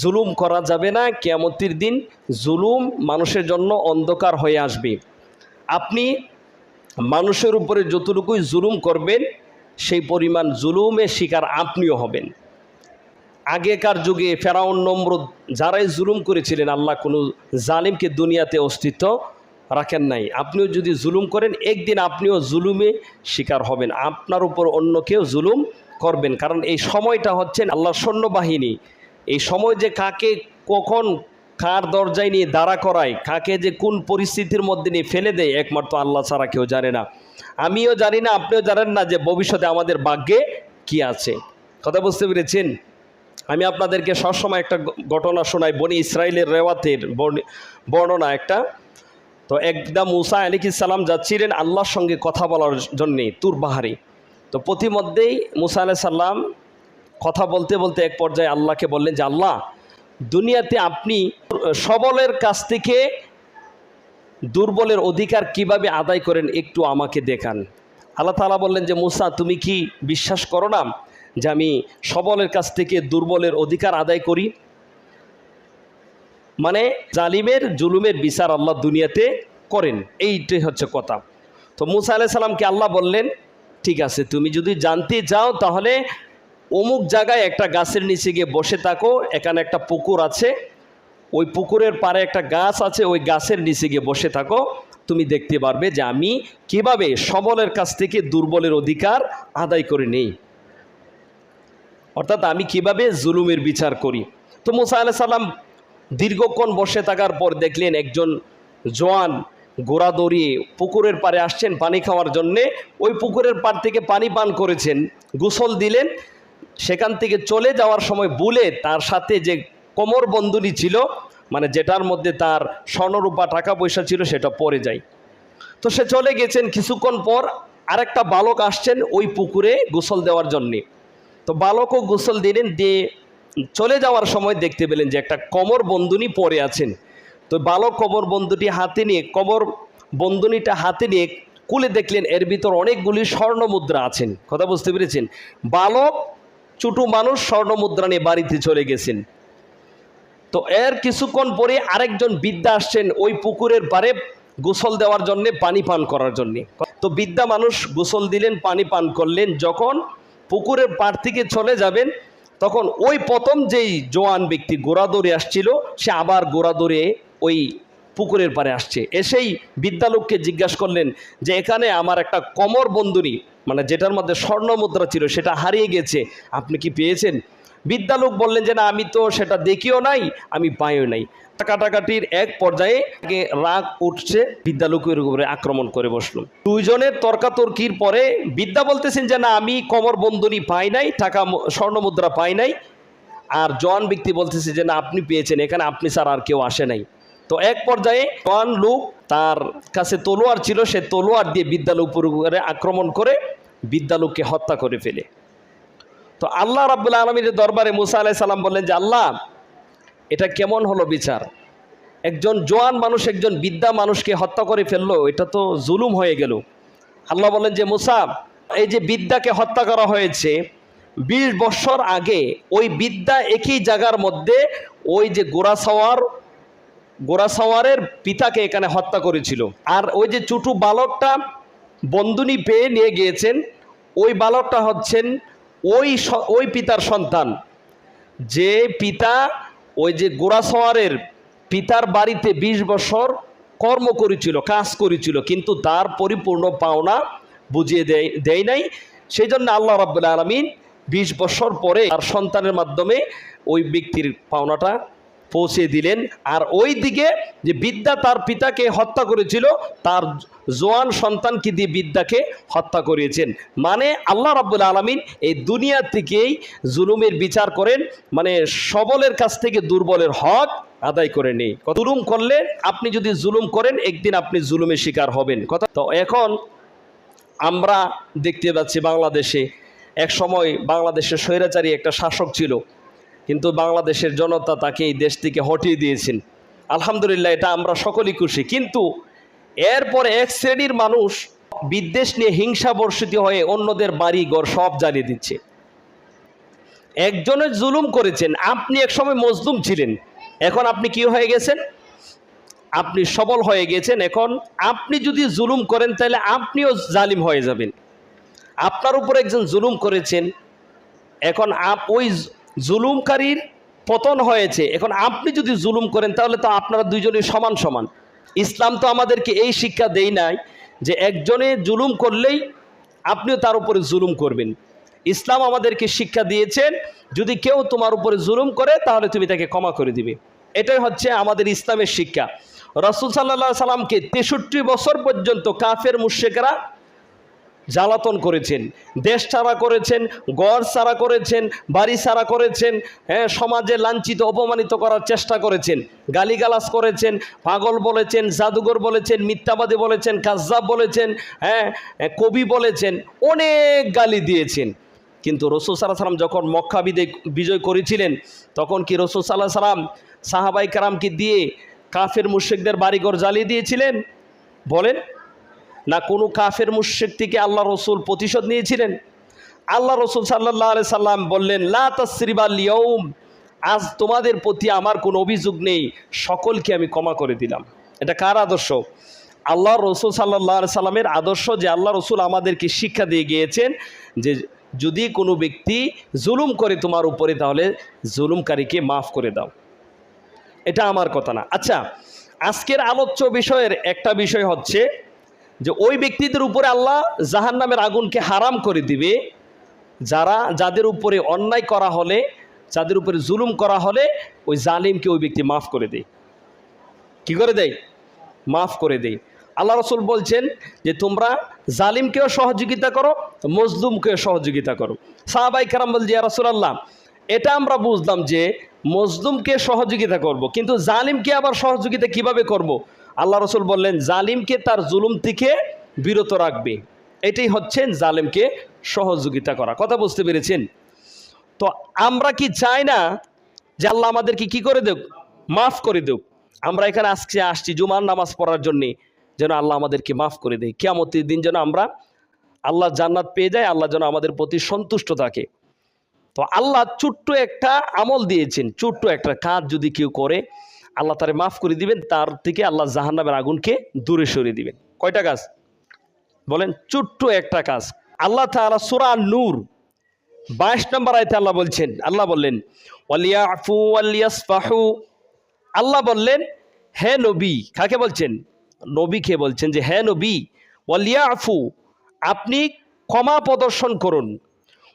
জুলুম করা যাবে না, কেয়ামতির দিন জুলুম মানুষের জন্য অন্ধকার হয়ে আসবে। আপনি মানুষের উপরে যতটুকুই জুলুম করবেন, সেই পরিমাণ জুলুমের শিকার আপনিও হবেন। আগেকার যুগে ফেরাউন নম্রদ যারাই জুলুম করেছিলেন, আল্লাহ কোনো জালিমকে দুনিয়াতে অস্তিত্ব রাখেন নাই। আপনিও যদি জুলুম করেন, একদিন আপনিও জুলুমে শিকার হবেন। আপনার উপর অন্য কেউ জুলুম করবেন। কারণ এই সময়টা হচ্ছে আল্লাহর সৈন্যবাহিনী। এই সময় যে কাকে কখন কার দরজায় নিয়ে দাঁড়া করায়, কাকে যে কোন পরিস্থিতির মধ্যে নিয়ে ফেলে দেয়, একমাত্র আল্লাহ ছাড়া কেউ জানে না। আমিও জানি না, আপনিও জানেন না যে ভবিষ্যতে আমাদের ভাগ্যে কি আছে। কথা বুঝতে পেরেছেন? আমি আপনাদেরকে সবসময় একটা ঘটনা শোনাই, বনি ইসরায়েলের রেওয়াতের বর্ণনা একটা। তো একদম মুসা আলিক ইসালাম যাচ্ছিলেন আল্লাহর সঙ্গে কথা বলার জন্যে তুর বাহারি। তো প্রতিমধ্যেই মুসা আলাহ সাল্লাম কথা বলতে বলতে এক পর্যায়ে আল্লাহকে বললেন যে, আল্লাহ, দুনিয়াতে আপনি সবলের কাছ থেকে দুর্বলের অধিকার কীভাবে আদায় করেন একটু আমাকে দেখান। আল্লাহ তালা বললেন যে, মুসা, তুমি কি বিশ্বাস করো না যে আমি সবলের কাছ থেকে দুর্বলের অধিকার আদায় করি? মানে জালিমের জুলুমের বিচার আল্লাহ দুনিয়াতে করেন। এইটাই হচ্ছে কথা। তো মুসা আলাহ সাল্লামকে আল্লাহ বললেন ঠিক আছে, তুমি যদি জানতে চাও তাহলে অমুক জায়গায় একটা গাছের নিচে গিয়ে বসে থাকো, এখানে একটা পুকুর আছে, ওই পুকুরের পাড়ে একটা গাছ আছে, ওই গাছের নিচে গিয়ে বসে থাকো, তুমি দেখতে পারবে যে আমি কীভাবে সবলের কাছ থেকে দুর্বলের অধিকার আদায় করে নেই। অর্থাৎ আমি কীভাবে জুলুমের বিচার করি। তো মুসা আলাহ সাল্লাম দীর্ঘক্ষণ বসে থাকার পর দেখলেন একজন জোয়ান গোড়া দৌড়িয়ে পুকুরের পাড়ে আসছেন পানি খাওয়ার জন্যে। ওই পুকুরের পাড় থেকে পানি পান করেছেন, গোসল দিলেন। সেখান থেকে চলে যাওয়ার সময় বুলে তার সাথে যে কোমর বন্ধনী ছিল মানে যেটার মধ্যে তার স্বর্ণরূপা টাকা পয়সা ছিল সেটা পরে যায়। তো সে চলে গেছেন কিছুক্ষণ পর আরেকটা বালক আসছেন ওই পুকুরে গোসল দেওয়ার জন্যে। তো বালকও গোসল দিলেন, দিয়ে চলে যাওয়ার সময় দেখতে পেলেন যে একটা কোমর বন্ধনী পরে আছেন। তো বালক কবর বন্ধুটি হাতে নিয়ে, কবর বন্ধনীটা হাতে নিয়ে কুলে দেখলেন, এর ভিতর অনেকগুলি স্বর্ণ মুদ্রা আছেন। কথা বুঝতে পেরেছেন? বালক, ছোটো মানুষ স্বর্ণ মুদ্রা নিয়ে বাড়িতে চলে গেছেন। তো এর কিছুক্ষণ পরে আরেকজন বিদ্যা আসছেন ওই পুকুরের পারে গোসল দেওয়ার জন্যে, পানি পান করার জন্যে। তো বিদ্যা মানুষ গোসল দিলেন, পানি পান করলেন, যখন পুকুরের পাড় থেকে চলে যাবেন, তখন ওই প্রথম যেই জোয়ান ব্যক্তি গোড়া দৌড়ে আসছিল, সে আবার গোড়া দৌড়ে ওই পুকুরের পারে আসছে। এসেই বিদ্যালোককে জিজ্ঞাসা করলেন যে, এখানে আমার একটা কমর বন্ধুনি। মানে যেটার মধ্যে স্বর্ণ মুদ্রা ছিল, সেটা হারিয়ে গেছে। আপনি কি পেয়েছেন? বিদ্যালোক বললেন যে, না, আমি তো সেটা দেখিও নাই, আমি পাইও নাই। কাটাকাটির এক পর্যায়ে রাগ উঠছে বিদ্যালোকের উপরে আক্রমণ করে বসল। দুইজনের তর্কাতর্কির পরে বিদ্যা বলতেছেন যে, না, আমি কমর বন্ধনী পাই নাই, টাকা স্বর্ণ মুদ্রা পাই নাই। আর জন ব্যক্তি বলতেছে যে, না, আপনি পেয়েছেন, এখানে আপনি স্যার আর কেউ আসে নাই। তো এক পর্যায়ে জন লোক তার কাছে তলোয়ার ছিল, সে তলোয়ার দিয়ে বিদ্যালয় উপরে আক্রমণ করে বিদ্যালয়কে হত্যা করে ফেলে। তো আল্লাহ রাবুল আলমীর দরবারে মুসা আলাহ সাল্লাম বললেন যে, আল্লাহ, এটা কেমন হলো বিচার? একজন জোয়ান মানুষ, একজন বিদ্যা মানুষকে হত্যা করে ফেলল, এটা তো জুলুম হয়ে গেল। আল্লাহ বলেন যে, মুসা, এই যে বিদ্যাকে হত্যা করা হয়েছে, বিশ বৎসর আগে ওই বিদ্যা একই জায়গার মধ্যে ওই যে গোড়া গোড়াসাওয়ার গোড়াসাওয়ারের পিতাকে এখানে হত্যা করেছিল। আর ওই যে চুটু বালকটা বন্ধুনি পেয়ে নিয়ে গিয়েছেন, ওই বালকটা হচ্ছেন ওই ওই পিতার সন্তান। যে পিতা ওই যে গোড়াসওয়ারের পিতার বাড়িতে ২০ বছর কর্ম করেছিল, কাজ করেছিল, কিন্তু তার পরিপূর্ণ পাওনা বুঝিয়ে দেয় দেয় নাই। সেই জন্য আল্লাহ রাবুল আলমিন বিশ বছর পরে তার সন্তানের মাধ্যমে ওই ব্যক্তির পাওনাটা পৌঁছে দিলেন। আর ওই দিকে যে বিদ্যা তার পিতাকে হত্যা করেছিল, তার জোয়ান সন্তানকে দিয়ে বিদ্যাকে হত্যা করিয়েছেন মানে আল্লাহ রাব্বুল আলমিন এই দুনিয়া থেকেই জুলুমের বিচার করেন মানে সবলের কাছ থেকে দুর্বলের হক আদায় করে নেই জুলুম করলে আপনি যদি জুলুম করেন, একদিন আপনি জুলুমের শিকার হবেন। কথা তো এখন আমরা দেখতে পাচ্ছি বাংলাদেশে। এক সময় বাংলাদেশের স্বৈরাচারী একটা শাসক ছিল কিন্তু বাংলাদেশের জনতা তাকে এই দেশ থেকে হটিয়ে দিয়েছেন। আলহামদুলিল্লাহ, এটা আমরা সকলেই খুশি। কিন্তু এরপরে এক শ্রেণির মানুষ বিদ্বেষ নিয়ে হিংসা বর্ষিত হয়ে অন্যদের বাড়ি ঘর সব জ্বালিয়ে দিচ্ছে। একজনের জুলুম করেছেন, আপনি একসময় মজলুম ছিলেন। এখন আপনি কি হয়ে গেছেন? আপনি সবল হয়ে গেছেন। এখন আপনি যদি জুলুম করেন, তাহলে আপনিও জালিম হয়ে যাবেন। আপনার উপর একজন জুলুম করেছেন, এখন আপ ওই জুলুমকারীর পতন হয়েছে। এখন আপনি যদি জুলুম করেন, তাহলে তো আপনারা দুইজনই সমান সমান। ইসলাম তো আমাদেরকে এই শিক্ষা দেই নাই যে একজনে জুলুম করলেই আপনিও তার উপরে জুলুম করবেন। ইসলাম আমাদেরকে শিক্ষা দিয়েছেন, যদি কেউ তোমার উপরে জুলুম করে, তাহলে তুমি তাকে ক্ষমা করে দিবে। এটাই হচ্ছে আমাদের ইসলামের শিক্ষা। রসুল সাল্লাহ সাল্লামকে তেষট্টি বছর পর্যন্ত কাফের মুশেকরা জ্বালাতন করেছেন, দেশ ছাড়া করেছেন গড় ছাড়া করেছেন, বাড়ি ছাড়া করেছেন হ্যাঁ সমাজে লাঞ্ছিত, অপমানিত করার চেষ্টা করেছেন, গালিগালাজ করেছেন, পাগল বলেছেন, জাদুঘর বলেছেন, মিথ্যাবাদী বলেছেন, কাজ্জাব বলেছেন হ্যাঁ কবি বলেছেন, অনেক গালি দিয়েছেন। কিন্তু রসুল সাল্লাহ সাল্লাম যখন মক্কা বিদে, বিজয় করেছিলেন, তখন কি রসুল সাল্লাহ সাল্লাম সাহাবাই কারামকে দিয়ে কাফের মুশেকদের বাড়িঘর জ্বালিয়ে দিয়েছিলেন? বলেন না কোনো কাফের মুশেক থেকে আল্লাহ রসুল প্রতিশোধ নিয়েছিলেন? আল্লাহ রসুল সাল্লাহ আলি সাল্লাম বললেন, লা তসরিবা লিয়ম আজ তোমাদের প্রতি আমার কোনো অভিযোগ নেই, সকলকে আমি ক্ষমা করে দিলাম। এটা কার আদর্শ? আল্লাহ রসুল সাল্লাহ সাল্লামের আদর্শ যে আল্লাহ রসুল আমাদেরকে শিক্ষা দিয়ে গিয়েছেন যে যদি কোনো ব্যক্তি জুলুম করে তোমার উপরে, তাহলে জুলুমকারীকে মাফ করে দাও। এটা আমার কথা না। আচ্ছা আজকের আলোচ্য বিষয়ের একটা বিষয় হচ্ছে যে ওই ব্যক্তিদের উপরে আল্লাহ জাহান নামের আগুনকে হারাম করে দিবে যারা, যাদের উপরে অন্যায় করা হলে, যাদের উপরে জুলুম করা হলে, ওই জালিমকে ওই ব্যক্তি মাফ করে দেয় কি করে দেয় মাফ করে দেয় আল্লাহ রসুল বলছেন যে, তোমরা জালিমকেও সহযোগিতা করো, মজলুমকেও সহযোগিতা করো সাহাবাই কারাম বল যে রসুল আল্লাহ এটা আমরা বুঝলাম যে, মজলুমকে সহযোগিতা করব। কিন্তু জালিমকে আবার সহযোগিতা কীভাবে করব। আল্লাহ রসুল বললেন, জালিমকে তার জুলুম থেকে বিরত রাখবে। এটাই হচ্ছেন জালিমকে সহযোগিতা করা। কথা বুঝতে পেরেছেন? তো আমরা কি চাই না যে আল্লাহ আমাদেরকে কি করে দেব মাফ করে দেব আমরা এখানে আজকে আসছি জুমার নামাজ পড়ার জন্যে, যেন আল্লাহ আমাদেরকে মাফ করে দেয়। কেমতের দিন যেন আমরা আল্লাহ জান্নাত পেয়ে যাই, আল্লাহ যেন আমাদের প্রতি সন্তুষ্ট থাকে। তো আল্লাহ ছোট্ট একটা আমল দিয়েছেন, ছোট্ট একটা কাজ যদি কেউ করে আল্লাহ তারে মাফ করে দিবেন, তার থেকে আল্লাহ জাহান্নামের আগুনকে দূরে সরিয়ে দিবেন। কয়টা কাজ? বলেন, ছোট্ট একটা কাজ। আল্লাহ তাআলা সূরা নূর বাইশ নম্বর আয়তে আল্লাহ বলছেন, আল্লাহ বললেন ওয়ালিয়াসফাহু আল্লাহ বললেন, হে নবী কাকে বলছেন? নবীকে বলছেন যে, হে নবী, ওয়ালিয়াফু, আপনি ক্ষমা প্রদর্শন করুন।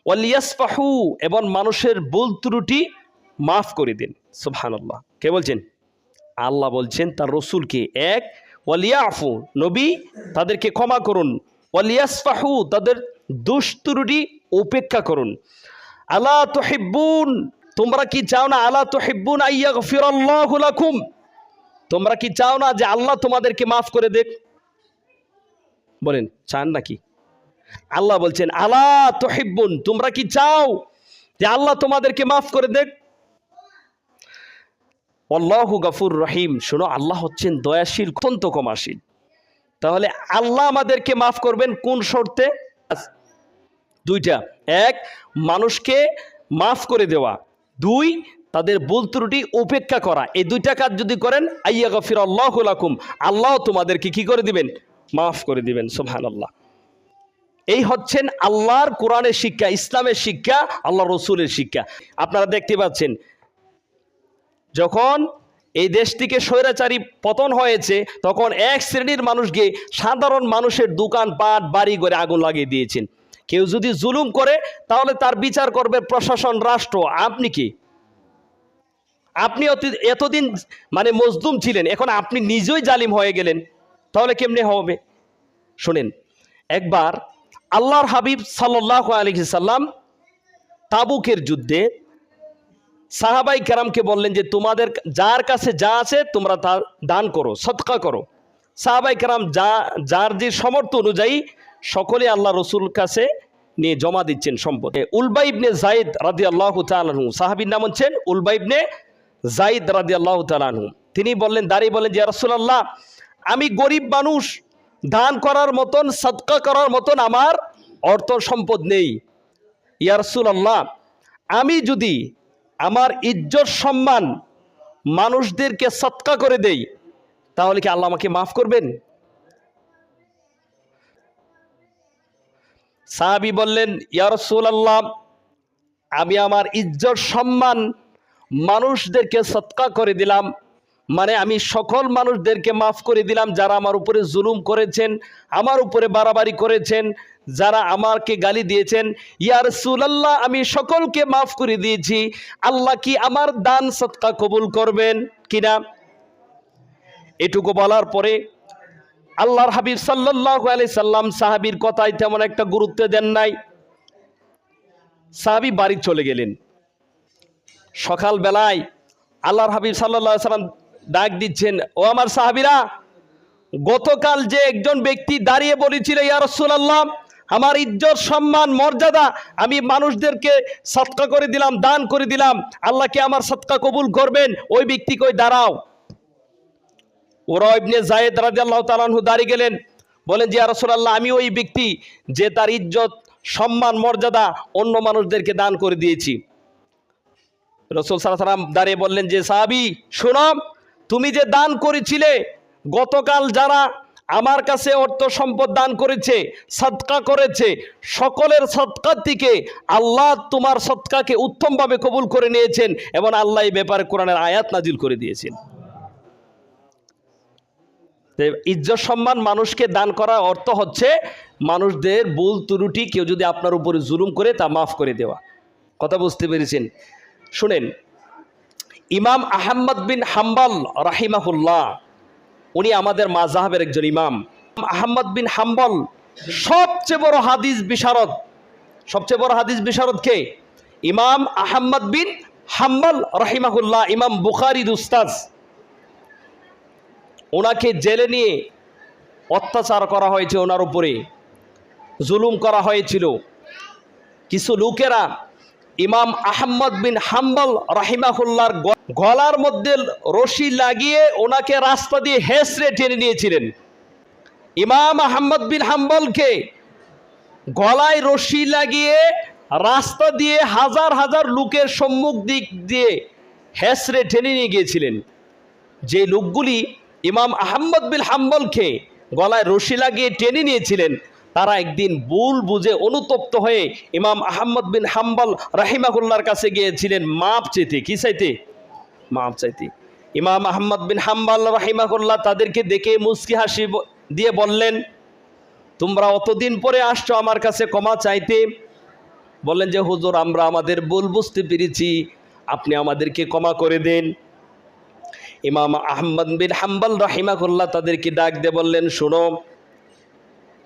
ওয়ালিয়াসফাহু, এবং মানুষের ভুল ত্রুটি মাফ করে দিন। সুবহানাল্লাহ। কে বলছেন? আল্লাহ বলছেন, তার রসুলকে, এক, ওয়ালিয়াফু, নবী তাদেরকে ক্ষমা করুন, ওয়ালিয়াসফাহু, তাদের দুষ্টুরুটি উপেক্ষা করুন। আলা তোহিব্বুন, তোমরা কি চাও না, আলা তোহিব্বুন আইয়া গফিরাল্লাহু লাকুম? তোমরা কি চাও না যে আল্লাহ তোমাদেরকে মাফ করে দেখ বলেন, চান নাকি? আল্লাহ বলছেন, আলা তোহিব্বুন, তোমরা কি চাও যে আল্লাহ তোমাদেরকে মাফ করে দেখ আল্লাহু গাফুর রহিম। শোনো, আল্লাহ হচ্ছেন দয়াশীল, অত্যন্ত কমাশীল তাহলে আল্লাহ আমাদেরকে মাফ করবেন কোন শর্তে? দুইটা। এক, মানুষকে মাফ করে দেওয়া। দুই, তাদের ভুল ত্রুটি উপেক্ষা করা। এই দুইটা কাজ যদি করেন, আইয়া গফির আল্লাহ লাকুম। আল্লাহ তোমাদেরকে কি করে দিবেন? মাফ করে দিবেন সোহান আল্লাহ এই হচ্ছেন আল্লাহর কোরআনের শিক্ষা, ইসলামের শিক্ষা আল্লাহ রসুলের শিক্ষা। আপনারা দেখতে পাচ্ছেন যখন এই দেশটিকে স্বৈরাচারী পতন হয়েছে, তখন এক শ্রেণির মানুষকে সাধারণ মানুষের দোকান, পাট, বাড়ি করে আগুন লাগিয়ে দিয়েছেন। কেউ যদি জুলুম করে, তাহলে তার বিচার করবে প্রশাসন, রাষ্ট্র। আপনি কি? আপনি এতদিন মানে মজদুম ছিলেন, এখন আপনি নিজেই জালিম হয়ে গেলেন, তাহলে কেমনে হবে? শোনেন, একবার আল্লাহর হাবিব সাল্লাহ আলী সাল্লাম তাবুকের যুদ্ধে সাহাবাই কেরামকে বললেন যে, তোমাদের যার কাছে যা আছে তোমরা তা দান করো সৎকা করো। সাহাবাই কেরাম যা, যার যে সমর্থ অনুযায়ী সকলে আল্লাহ রসুল কাছে নিয়ে জমা দিচ্ছেন সম্পদ। উলবাইবনে জাইদ রাদি আল্লাহ তালু সাহাবির নাম হচ্ছেন উলবাইবনে জাইদ রাদি আল্লাহ তালু তিনি বললেন দাঁড়িয়ে বলেন যে রসুলাল্লাহ, আমি গরিব মানুষ, দান করার মতন সৎকা করার মতন আমার অর্থ সম্পদ নেই। ইয়া আল্লাহ আমি যদি আমার ইজ্জত সম্মান মানুষদেরকে সৎকা করে দেই, তাহলে কি আল্লাহ আমাকে মাফ করবেন? সাহাবি বললেন ইয়ারসুল আল্লাহ আমি আমার ইজ্জত সম্মান মানুষদেরকে সৎকা করে দিলাম মানে আমি সকল মানুষদেরকে মাফ করে দিলাম যারা আমার উপরে জুলুম করেছেন, আমার উপরে বাড়াবাড়ি করেছেন যারা আমাকে গালি দিয়েছেন ইয়ার সুলাল্লাহ আমি সকলকে মাফ করে দিয়েছি। আল্লাহ কি আমার দান সৎকা কবুল করবেন কিনা? এটুকু বলার পরে আল্লাহর হাবিব সাল্লাহ আলি সাল্লাম সাহাবির কথায় তেমন একটা গুরুত্ব দেন নাই। সাহাবি বাড়ি চলে গেলেন। সকাল বেলায় আল্লাহর হাবিব সাল্লাহ সাল্লাম ডাক দিচ্ছেন, ও আমার সাহাবিরা, গতকাল যে একজন ব্যক্তি দাঁড়িয়ে বলেছিল, ইয়া রসুলাল্লাহ আমার ইজ্জত, সম্মান, মর্যাদা আমি মানুষদেরকে সৎকা করে দিলাম, দান করে দিলাম। আল্লাহকে আমার সৎকা কবুল করবেন। ওই ব্যক্তি কই? দাঁড়াও। ওরা ইবনে জায়েদ রাদিয়াল্লাহু তাআলাহু দাঁড়িয়ে গেলেন। বলেন যে রাসূলুল্লাহ, আমি ওই ব্যক্তি যে তার ইজ্জত, সম্মান, মর্যাদা অন্য মানুষদেরকে দান করে দিয়েছি। রসুল সাল্লাম দাঁড়িয়ে বললেন যে, সাহাবি, শোনো, তুমি যে দান করেছিলে, গতকাল যারা আমার কাছে অর্থ সম্পদ দান করেছে, সৎকা করেছে। সকলের সৎকার থেকে আল্লাহ তোমার সৎকাকে উত্তমভাবে কবুল করে নিয়েছেন এবং আল্লাহ এই ব্যাপারে কোরআনের আয়াত নাজিল করে দিয়েছেন। ইজ্জত সম্মান মানুষকে দান করা অর্থ হচ্ছে মানুষদের ভুল ত্রুটি কেউ যদি আপনার উপরে জুলুম করে তা মাফ করে দেওয়া। কথা বুঝতে পেরেছেন? শুনেন, ইমাম আহম্মদ বিন হাম্বাল রাহিমাহুল্লাহ উনি আমাদের মাজাহাবের একজন ইমাম। আহম্মদ বিন হাম্বল, সবচেয়ে বড় হাদিস বিশারদ। সবচেয়ে বড় হাদিস বিশারদ কে? ইমাম আহম্মদ বিন হাম্বল, রহিমাহুল্লাহ, ইমাম বুখারির উস্তাজ ওনাকে জেলে নিয়ে অত্যাচার করা হয়েছে ওনার উপরে। জুলুম করা হয়েছিল। কিছু লোকেরা ইমাম আহম্মদ বিন হাম্বল রাহিমাহুল্লার গলার মধ্যে রশি লাগিয়ে ওনাকে রাস্তা দিয়ে হেসড়ে টেনে নিয়েছিলেন। ইমাম আহম্মদ বিন হাম্বলকে গলায় রশি লাগিয়ে রাস্তা দিয়ে হাজার হাজার লোকের সম্মুখ দিক দিয়ে হেসড়ে টেনে নিয়ে গিয়েছিলেন। যে লোকগুলি ইমাম আহম্মদ বিন হাম্বলকে গলায় রশি লাগিয়ে টেনে নিয়েছিলেন তারা একদিন ভুল বুঝে অনুতপ্ত হয়ে ইমাম আহম্মদ বিন হাম্বল রাহিমাহুল্লার কাছে গিয়েছিলেন। মাপ চাইতে, কি চাইতে? মাপ চাইতে। ইমাম আহম্মদ বিন হাম্বল রাহিমাহুল্লাহ তাদেরকে দেখে মুস্কি হাসি দিয়ে বললেন, তোমরা অতদিন পরে আসছো আমার কাছে ক্ষমা চাইতে? বললেন যে, হুজুর, আমরা আমাদের ভুল বুঝতে পেরেছি। আপনি আমাদেরকে ক্ষমা করে দেন। ইমাম আহম্মদ বিন হাম্বল রাহিমাকুল্লাহ তাদেরকে ডাক দিয়ে বললেন, শোনো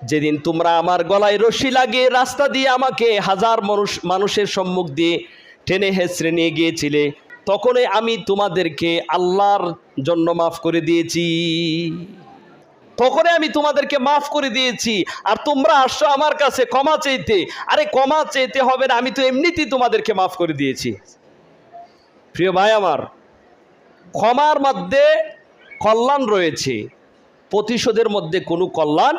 যেদিন তোমরা আমার গলায় রশি লাগিয়ে রাস্তা দিয়ে আমাকে হাজার মানুষ মানুষের সম্মুখ দিয়ে টেনে হেসড়ে নিয়ে গিয়েছিলে তখনই আমি তোমাদেরকে আল্লাহর জন্য মাফ করে দিয়েছি। তখনই আমি তোমাদেরকে মাফ করে দিয়েছি। আর তোমরা আসছো আমার কাছে ক্ষমা চাইতে। আরে ক্ষমা চাইতে হবে না, আমি তো এমনিতেই তোমাদেরকে মাফ করে দিয়েছি। প্রিয় ভাই আমার, ক্ষমার মধ্যে কল্যাণ রয়েছে। প্রতিশোধের মধ্যে কোনো কল্যাণ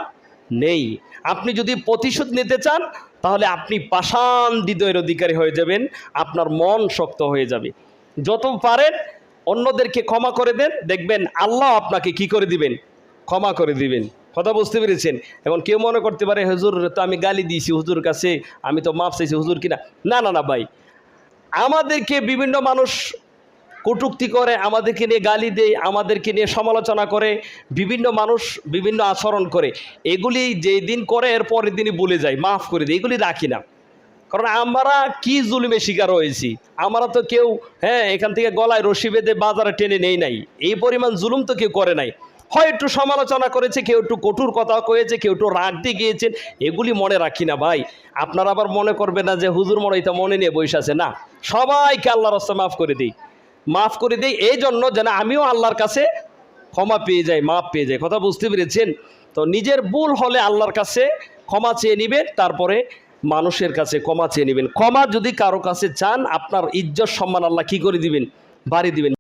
নেই। আপনি যদি প্রতিশোধ নিতে চান, তাহলে আপনি পাষাণ হৃদয়ের অধিকারী হয়ে যাবেন, আপনার মন শক্ত হয়ে যাবে। যত পারেন, অন্যদেরকে ক্ষমা করে দেন, দেখবেন আল্লাহ আপনাকে কি করে দিবেন? ক্ষমা করে দিবেন। কথা বুঝতে পেরেছেন? এবং কেউ মনে করতে পারে, হুজুর, তো আমি গালি দিয়েছি হুজুর কাছে, আমি তো মাপ চাইছি হুজুর কিনা? না না না, ভাই। আমাদেরকে বিভিন্ন মানুষ কটুক্তি করে, আমাদেরকে নিয়ে গালি দেয়, আমাদেরকে নিয়ে সমালোচনা করে, বিভিন্ন মানুষ বিভিন্ন আচরণ করে। এগুলি যেই দিন করে, এর পরের দিনই বলে যায়, মাফ করে দিই এগুলি রাখি না। কারণ আমরা কি জুলুমে শিকার হয়েছি? আমরা তো কেউ হ্যাঁ এখান থেকে গলায় রশি বেঁধে বাজারে টেনে নেই নাই। এই পরিমাণ জুলুম তো কেউ করে নাই। হয় একটু সমালোচনা করেছে, কেউ একটু কঠোর কথা কয়েছে, কেউ একটু রাগ দিয়ে গিয়েছেন এগুলি মনে রাখি না ভাই। আপনারা আবার মনে করবেন না যে, হুজুর মনে এটা মনে নিয়ে বসে আছে। না, সবাইকে আল্লাহর রাস্তা মাফ করে দিই। মাফ করে দিই এই জন্য যেন আমিও আল্লাহর কাছে ক্ষমা পেয়ে যাই, মাফ পেয়ে যাই। কথা বুঝতে পেরেছেন? তো নিজের ভুল হলে আল্লাহর কাছে ক্ষমা চেয়ে নেবেন, তারপরে মানুষের কাছে ক্ষমা চেয়ে নেবেন। ক্ষমা যদি কারও কাছে চান, আপনার ইজ্জত সম্মান আল্লাহ কি করে দিবেন? বাড়ি দিবেন।